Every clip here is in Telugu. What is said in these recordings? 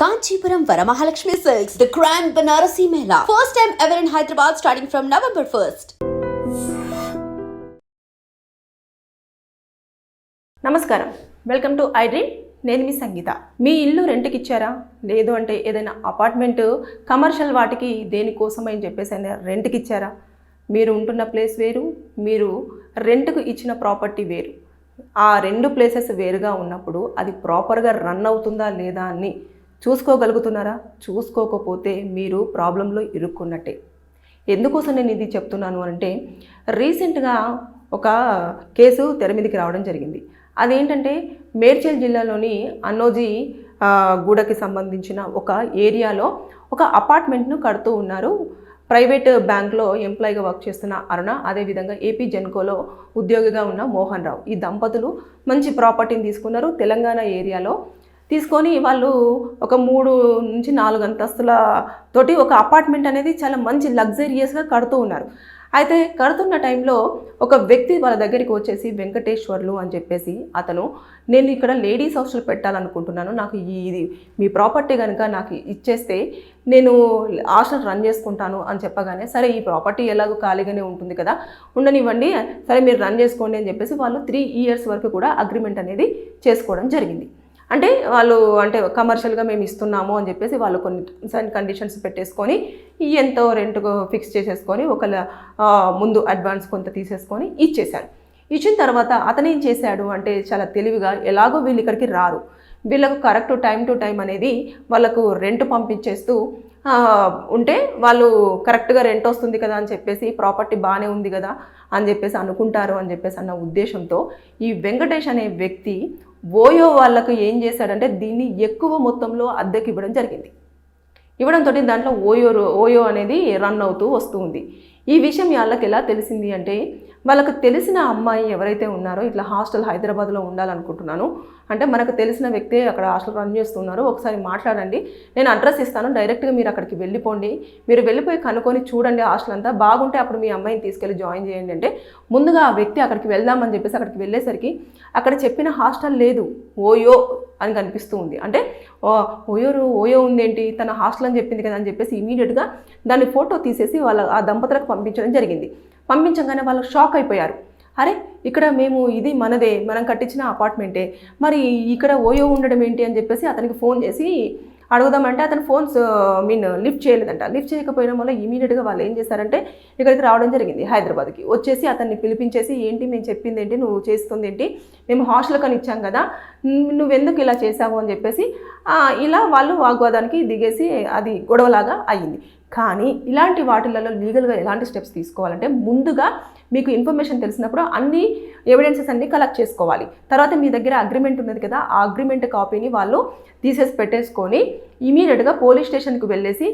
Kanchipuram Varamahalakshmi silks the grand Banarasi mela. First time ever in Hyderabad starting from November first నమస్కారం. వెల్కమ్ టు ఐ డ్రీమ్ నేను మీ సంగీత. మీ ఇల్లు రెంట్కి ఇచ్చారా? లేదు అంటే ఏదైనా అపార్ట్మెంట్ కమర్షియల్ వాటికి దేనికోసం అని చెప్పేసి అయినా రెంట్కి ఇచ్చారా? మీరు ఉంటున్న ప్లేస్ వేరు మీరు రెంట్కు ఇచ్చిన ప్రాపర్టీ వేరు. ఆ రెండు ప్లేసెస్ వేరుగా ఉన్నప్పుడు అది ప్రాపర్గా రన్ అవుతుందా లేదా అని చూసుకోగలుగుతున్నారా? చూసుకోకపోతే మీరు ప్రాబ్లంలో ఇరుక్కున్నట్టే. ఎందుకోసం నేను ఇది చెప్తున్నాను అంటే రీసెంట్గా ఒక కేసు తెర మీదకి రావడం జరిగింది. అదేంటంటే మేడ్చల్ జిల్లాలోని అన్నోజీ గూడకి సంబంధించిన ఒక ఏరియాలో ఒక అపార్ట్మెంట్ను కడుతూ ఉన్నారు. ప్రైవేట్ బ్యాంక్లో ఎంప్లాయీగా వర్క్ చేస్తున్న అరుణ అదేవిధంగా ఏపీ జెన్కోలో ఉద్యోగిగా ఉన్న మోహన్ రావు. ఈ దంపతులు మంచి ప్రాపర్టీని తీసుకున్నారు. తెలంగాణ ఏరియాలో తీసుకొని వాళ్ళు ఒక మూడు నుంచి నాలుగు అంతస్తుల తోటి ఒక అపార్ట్మెంట్ అనేది చాలా మంచి లగ్జరియస్గా కడుతూ ఉన్నారు. అయితే కడుతున్న టైంలో ఒక వ్యక్తి వాళ్ళ దగ్గరికి వచ్చేసి వెంకటేశ్వర్లు అని చెప్పేసి అతను నేను ఇక్కడ లేడీస్ హాస్టల్ పెట్టాలనుకుంటున్నాను. నాకు ఈ ఇది మీ ప్రాపర్టీ కనుక నాకు ఇచ్చేస్తే నేను హాస్టల్ రన్ చేసుకుంటాను అని చెప్పగానే సరే ఈ ప్రాపర్టీ ఎలాగో ఖాళీగానే ఉంటుంది కదా ఉండనివ్వండి. సరే మీరు రన్ చేసుకోండి అని చెప్పేసి వాళ్ళు త్రీ ఇయర్స్ వరకు కూడా అగ్రిమెంట్ అనేది చేసుకోవడం జరిగింది. అంటే వాళ్ళు అంటే కమర్షియల్గా మేము ఇస్తున్నాము అని చెప్పేసి వాళ్ళు కొన్ని టర్మ్స్ అండ్ కండిషన్స్ పెట్టేసుకొని ఎంతో రెంట్ ఫిక్స్ చేసేసుకొని ఒకళ్ళ ముందు అడ్వాన్స్ కొంత తీసేసుకొని ఇచ్చేసాడు ఇచ్చిన తర్వాత అతను ఏం చేశాడు అంటే చాలా తెలివిగా ఎలాగో వీళ్ళు ఇక్కడికి రారు. వీళ్ళకు కరెక్ట్ టైం టు టైం అనేది వాళ్ళకు రెంట్ పంపించేస్తూ ఉంటే వాళ్ళు కరెక్ట్గా రెంట్ వస్తుంది కదా అని చెప్పేసి ప్రాపర్టీ బాగానే ఉంది కదా అని చెప్పేసి అనుకుంటారు అని చెప్పేసి అన్న ఉద్దేశంతో ఈ వెంకటేష్ అనే వ్యక్తి ఓయో వాళ్ళకు ఏం చేశాడంటే దీన్ని ఎక్కువ మొత్తంలో అద్దెకి ఇవ్వడం జరిగింది. ఇవ్వడంతో దాంట్లో ఓయో ఓయో అనేది రన్ అవుతూ వస్తుంది ఈ విషయం వాళ్ళకి ఎలా తెలిసింది అంటే వాళ్ళకు తెలిసిన అమ్మాయి ఎవరైతే ఉన్నారో ఇట్లా హాస్టల్ హైదరాబాద్లో ఉండాలనుకుంటున్నాను. అంటే మనకు తెలిసిన వ్యక్తే అక్కడ హాస్టల్ రన్ చేస్తున్నారు. ఒకసారి మాట్లాడండి. నేను అడ్రస్ ఇస్తాను. డైరెక్ట్గా మీరు అక్కడికి వెళ్ళిపోండి. మీరు వెళ్ళిపోయి కనుక్కొని చూడండి హాస్టల్ అంతా. బాగుంటే అప్పుడు మీ అమ్మాయిని తీసుకెళ్ళి జాయిన్ చేయండి అంటే ముందుగా ఆ వ్యక్తి అక్కడికి వెళ్దామని చెప్పేసి అక్కడికి వెళ్ళేసరికి అక్కడ చెప్పిన హాస్టల్ లేదు. ఓయో అని కనిపిస్తూ ఉంది. అంటే ఓ ఓయోరు ఓయో ఉందేంటి? తన హాస్టల్ అని చెప్పింది కదా అని చెప్పేసి ఇమీడియట్గా దాన్ని ఫోటో తీసేసి వాళ్ళ ఆ దంపతులకు పంపించడం జరిగింది. పంపించగానే వాళ్ళు షాక్ అయిపోయారు. అరే ఇక్కడ మేము ఇది మనదే మనం కట్టించిన అపార్ట్మెంటే మరి ఇక్కడ ఓయో ఉండడం ఏంటి అని చెప్పేసి అతనికి ఫోన్ చేసి అడుగుదామంటే అతను ఫోన్స్ మీన్ లిఫ్ట్ చేయలేదంట. లిఫ్ట్ చేయకపోవడం వల్ల ఇమీడియట్గా వాళ్ళు ఏం చేశారంటే ఇక్కడికి రావడం జరిగింది హైదరాబాద్కి. వచ్చేసి అతన్ని పిలిపించేసి ఏంటి మేము చెప్పింది ఏంటి? నువ్వు చేస్తుంది ఏంటి? మేము హాస్టల్ కానీ ఇచ్చాం కదా నువ్వెందుకు ఇలా చేసావు అని చెప్పేసి ఇలా వాళ్ళు వాగ్వాదానికి దిగేసి అది గొడవలాగా అయ్యింది. కానీ ఇలాంటి వాటిలలో లీగల్గా ఎలాంటి స్టెప్స్ తీసుకోవాలంటే ముందుగా మీకు ఇన్ఫర్మేషన్ తెలిసినప్పుడు అన్ని ఎవిడెన్సెస్ అన్ని కలెక్ట్ చేసుకోవాలి. తర్వాత మీ దగ్గర అగ్రిమెంట్ ఉన్నది కదా ఆ అగ్రిమెంట్ కాపీని వాళ్ళు తీసేసి పెట్టేసుకొని ఇమీడియట్గా పోలీస్ స్టేషన్కి వెళ్ళేసి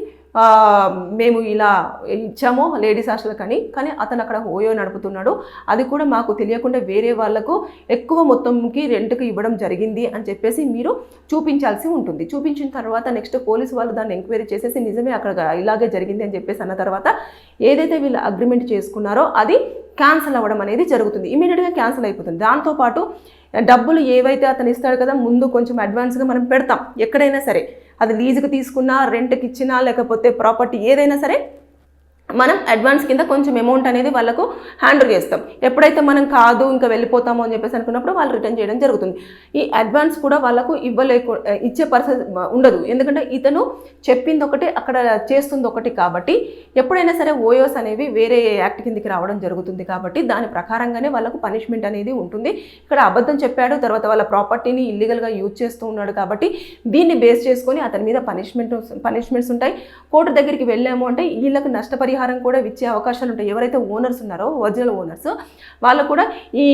మేము ఇలా ఇచ్చాము లేడీస్ హాస్టల్ కానీ కానీ అతను అక్కడ ఓయో నడుపుతున్నాడు. అది కూడా మాకు తెలియకుండా వేరే వాళ్ళకు ఎక్కువ మొత్తంకి రెంట్కి ఇవ్వడం జరిగింది అని చెప్పేసి మీరు చూపించాల్సి ఉంటుంది. చూపించిన తర్వాత నెక్స్ట్ పోలీసు వాళ్ళు దాన్ని ఎంక్వైరీ చేసేసి నిజమే అక్కడ ఇలాగే జరిగింది అని చెప్పేసి అన్న తర్వాత ఏదైతే వీళ్ళు అగ్రిమెంట్ చేసుకున్నారో అది క్యాన్సిల్ అవ్వడం అనేది జరుగుతుంది. ఇమీడియట్గా క్యాన్సిల్ అయిపోతుంది. దాంతోపాటు డబ్బులు ఏవైతే అతను ఇస్తాడు కదా ముందు కొంచెం అడ్వాన్స్గా మనం పెడతాం. ఎక్కడైనా సరే. అది లీజుకి తీసుకున్నా రెంట్కి ఇచ్చినా లేకపోతే ప్రాపర్టీ ఏదైనా సరే మనం అడ్వాన్స్ కింద కొంచెం అమౌంట్ అనేది వాళ్ళకు హ్యాండిల్ చేస్తాం. ఎప్పుడైతే మనం కాదు ఇంకా వెళ్ళిపోతాము అని చెప్పేసి అనుకున్నప్పుడు వాళ్ళు రిటర్న్ చేయడం జరుగుతుంది. ఈ అడ్వాన్స్ కూడా వాళ్ళకు ఇవ్వలేకు ఇచ్చే పరిస్థితి ఉండదు. ఎందుకంటే ఇతను చెప్పింది ఒకటి అక్కడ చేస్తుంది ఒకటి కాబట్టి ఎప్పుడైనా సరే ఓయోస్ అనేవి వేరే యాక్ట్ కిందకి రావడం జరుగుతుంది కాబట్టి దాని ప్రకారంగానే వాళ్ళకు పనిష్మెంట్ అనేది ఉంటుంది. ఇక్కడ అబద్ధం చెప్పాడు తర్వాత వాళ్ళ ప్రాపర్టీని ఇల్లీగల్గా యూజ్ చేస్తూ ఉన్నాడు కాబట్టి దీన్ని బేస్ చేసుకొని అతని మీద పనిష్మెంట్ పనిష్మెంట్స్ ఉంటాయి. కోర్టు దగ్గరికి వెళ్ళాము అంటే వీళ్ళకు నష్టపరిహారం కూడా ఇచ్చే అవకాశాలు ఉంటాయి. ఎవరైతే ఓనర్స్ ఉన్నారో ఒరిజినల్ ఓనర్స్ వాళ్ళు కూడా ఈ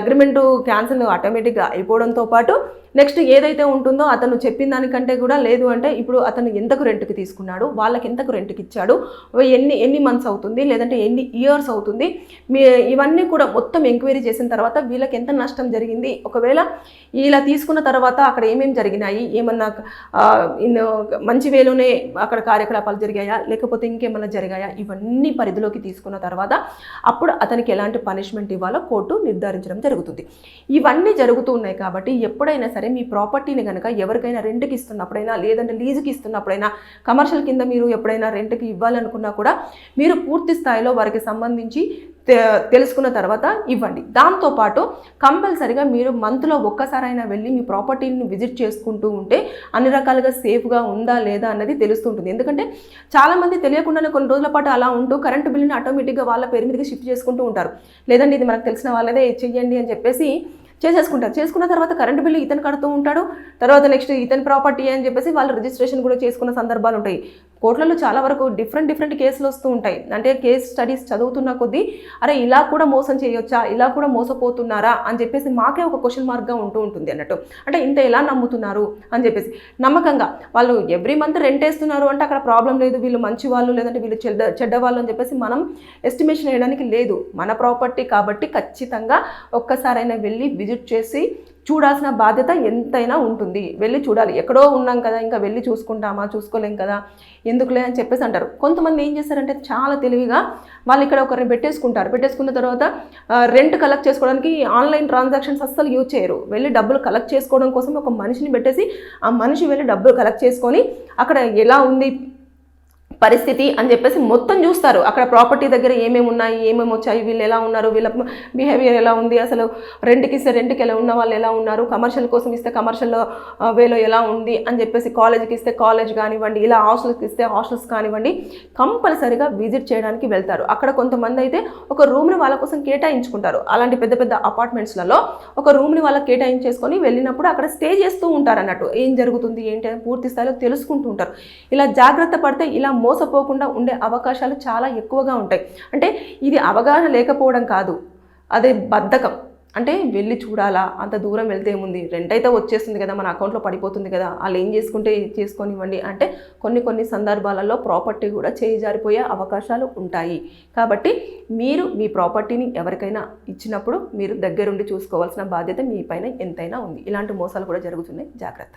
అగ్రిమెంటు క్యాన్సిల్ ఆటోమేటిక్గా అయిపోవడంతో పాటు నెక్స్ట్ ఏదైతే ఉంటుందో అతను చెప్పిన దానికంటే కూడా లేదు అంటే ఇప్పుడు అతను ఎంతకు రెంట్కి తీసుకున్నాడు? వాళ్ళకి ఎంతకు రెంట్కి ఇచ్చాడు? ఎన్ని ఎన్ని మంత్స్ అవుతుంది? లేదంటే ఎన్ని ఇయర్స్ అవుతుంది? మీ ఇవన్నీ కూడా మొత్తం ఎంక్వైరీ చేసిన తర్వాత వీళ్ళకి ఎంత నష్టం జరిగింది? ఒకవేళ ఇలా తీసుకున్న తర్వాత అక్కడ ఏమేమి జరిగినాయి? ఏమన్నా మంచి వేలోనే అక్కడ కార్యకలాపాలు జరిగాయా? లేకపోతే ఇంకేమన్నా జరిగాయా? ఇవన్నీ పరిధిలోకి తీసుకున్న తర్వాత అప్పుడు అతనికి ఎలాంటి పనిష్మెంట్ ఇవ్వాలో కోర్టు నిర్ధారించడం జరుగుతుంది. ఇవన్నీ జరుగుతూ ఉన్నాయి కాబట్టి ఎప్పుడైనా సరే సరే మీ ప్రాపర్టీని కనుక ఎవరికైనా రెంట్కి ఇస్తున్నప్పుడైనా లేదంటే లీజుకి ఇస్తున్నప్పుడైనా కమర్షియల్ కింద మీరు ఎప్పుడైనా రెంట్కి ఇవ్వాలనుకున్నా కూడా మీరు పూర్తి స్థాయిలో వారికి సంబంధించి తెలుసుకున్న తర్వాత ఇవ్వండి. దాంతోపాటు కంపల్సరిగా మీరు మంత్లో ఒక్కసారైనా వెళ్ళి మీ ప్రాపర్టీని విజిట్ చేసుకుంటూ ఉంటే అన్ని రకాలుగా సేఫ్గా ఉందా లేదా అన్నది తెలుస్తుంటుంది. ఎందుకంటే చాలామంది తెలియకుండానే కొన్ని రోజుల పాటు అలా ఉంటూ కరెంటు బిల్లుని ఆటోమేటిక్గా వాళ్ళ పేరు మీదకి షిఫ్ట్ చేసుకుంటూ ఉంటారు. లేదండి ఇది మనకు తెలిసిన వాళ్ళదే చెయ్యండి అని చెప్పేసి చేసేసుకుంటారు. చేసుకున్న తర్వాత కరెంట్ బిల్లు ఇతను కడుతూ ఉంటాడు. తర్వాత నెక్స్ట్ ఇతని ప్రాపర్టీ అని చెప్పేసి వాళ్ళు రిజిస్ట్రేషన్ కూడా చేసుకున్న సందర్భాలు ఉంటాయి. కోర్టులలో చాలా వరకు డిఫరెంట్ డిఫరెంట్ కేసులు వస్తూ ఉంటాయి. అంటే కేస్ స్టడీస్ చదువుతున్న కొద్దీ అరే ఇలా కూడా మోసం చేయొచ్చా? ఇలా కూడా మోసపోతున్నారా? అని చెప్పేసి మాకే ఒక క్వశ్చన్ మార్క్గా ఉంటూ ఉంటుంది అన్నట్టు. అంటే ఇంత ఎలా నమ్ముతున్నారు? అని చెప్పేసి. నమ్మకంగా. వాళ్ళు ఎవ్రీ మంత్ రెంట్ వేస్తున్నారు అంటే అక్కడ ప్రాబ్లం లేదు. వీళ్ళు మంచి వాళ్ళు లేదంటే వీళ్ళు చెడ్డ చెడ్డవాళ్ళు అని చెప్పేసి మనం ఎస్టిమేషన్ వేయడానికి లేదు. మన ప్రాపర్టీ కాబట్టి ఖచ్చితంగా ఒక్కసారైనా వెళ్ళి విజిట్ చేసి చూడాల్సిన బాధ్యత ఎంతైనా ఉంటుంది. వెళ్ళి చూడాలి. ఎక్కడో ఉన్నాం కదా ఇంకా వెళ్ళి చూసుకుంటామా చూసుకోలేం కదా ఎందుకులే అని చెప్పేసి అంటారు. కొంతమంది ఏం చేస్తారంటే చాలా తెలివిగా వాళ్ళు ఇక్కడ ఒకరిని పెట్టేసుకుంటారు. పెట్టేసుకున్న తర్వాత రెంట్ కలెక్ట్ చేసుకోవడానికి ఆన్లైన్ ట్రాన్సాక్షన్స్ అస్సలు యూజ్ చేయరు. వెళ్ళి డబ్బులు కలెక్ట్ చేసుకోవడం కోసం ఒక మనిషిని పెట్టేసి ఆ మనిషి వెళ్ళి డబ్బులు కలెక్ట్ చేసుకొని అక్కడ ఎలా ఉంది పరిస్థితి అని చెప్పేసి మొత్తం చూస్తారు. అక్కడ ప్రాపర్టీ దగ్గర ఏమేమి ఉన్నాయి ఏమేమి వచ్చాయి వీళ్ళు ఎలా ఉన్నారు వీళ్ళ బిహేవియర్ ఎలా ఉంది అసలు రెంట్కి ఇస్తే రెంట్కి ఎలా ఉన్న వాళ్ళు ఎలా ఉన్నారు కమర్షియల్ కోసం ఇస్తే కమర్షియల్ వేలో uh, ఎలా ఉంది అని చెప్పేసి కాలేజ్కి ఇస్తే కాలేజ్ కానివ్వండి ఇలా హాస్టల్స్కి ఇస్తే హాస్టల్స్ కానివ్వండి కంపల్సరిగా విజిట్ చేయడానికి వెళ్తారు. అక్కడ కొంతమంది అయితే ఒక రూమ్ని వాళ్ళ కోసం కేటాయించుకుంటారు. అలాంటి పెద్ద పెద్ద అపార్ట్మెంట్స్లలో ఒక రూమ్ని వాళ్ళకి కేటాయించేసుకొని వెళ్ళినప్పుడు అక్కడ స్టే చేస్తూ ఉంటారు అన్నట్టు. ఏం జరుగుతుంది ఏంటి అని పూర్తి స్థాయిలో తెలుసుకుంటూ ఉంటారు. ఇలా జాగ్రత్త పడితే ఇలా మోసపోకుండా ఉండే అవకాశాలు చాలా ఎక్కువగా ఉంటాయి. అంటే ఇది అవగాహన లేకపోవడం కాదు. అదే బద్ధకం. అంటే వెళ్ళి చూడాలా? అంత దూరం వెళ్తే ఏముంది? రెంట్ అయితే వచ్చేస్తుంది కదా మన అకౌంట్లో పడిపోతుంది కదా. వాళ్ళు ఏం చేసుకుంటే చేసుకొనివ్వండి. అంటే కొన్ని కొన్ని సందర్భాలలో ప్రాపర్టీ కూడా చేయిజారిపోయే అవకాశాలు ఉంటాయి. కాబట్టి మీరు మీ ప్రాపర్టీని ఎవరికైనా ఇచ్చినప్పుడు మీరు దగ్గరుండి చూసుకోవాల్సిన బాధ్యత మీ పైన ఎంతైనా ఉంది. ఇలాంటి మోసాలు కూడా జరుగుతున్నాయి. జాగ్రత్త.